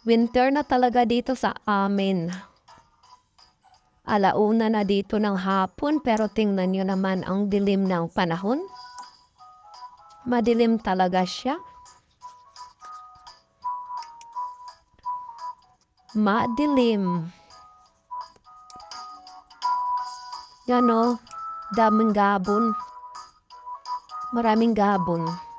Winter na talaga dito sa amin. Alauna na dito ng hapon pero tingnan nyo naman ang dilim ng panahon. Madilim talaga siya. Madilim. Yan o, daming gabon. Maraming gabon.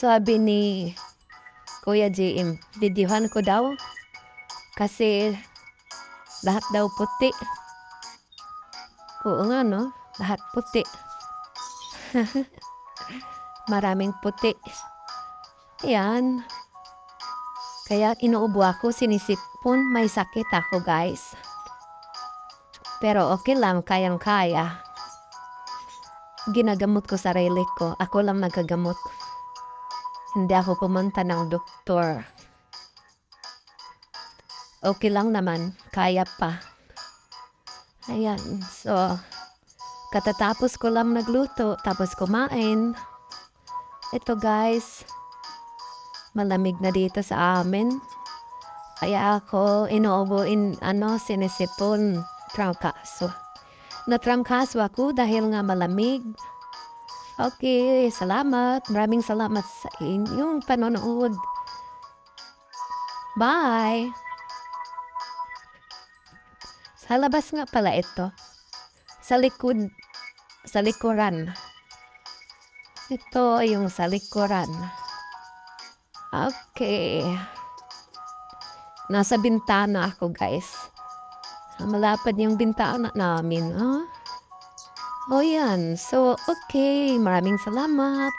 Sabi ni Kuya JM, videohan ko daw. Kasi lahat daw puti. Oo nga no, lahat puti. Maraming puti. Ayan. Kaya inuubo ako, sinisipon, may sakit ako guys. Pero okay lang, kayang-kaya. Ginagamot ko sarili ko. Ako lang nagagamot. Hindi ako pumunta ng doktor. Okay lang naman, kaya pa. Ayan, so, katatapos ko lang nagluto, tapos kumain. Ito guys, malamig na dito sa amin. Kaya ako inuubo in, ano, sinisipon, trangkaso. Natrangkaso ako dahil nga malamig. Okay, salamat. Maraming salamat sa inyong panonood. Bye! Sa labas nga pala ito. Sa likod, sa likuran. Ito yung sa likuran. Okay. Nasa bintana ako, guys. Malapad yung bintana namin, ha? Huh? O yan. So, okay. Maraming salamat.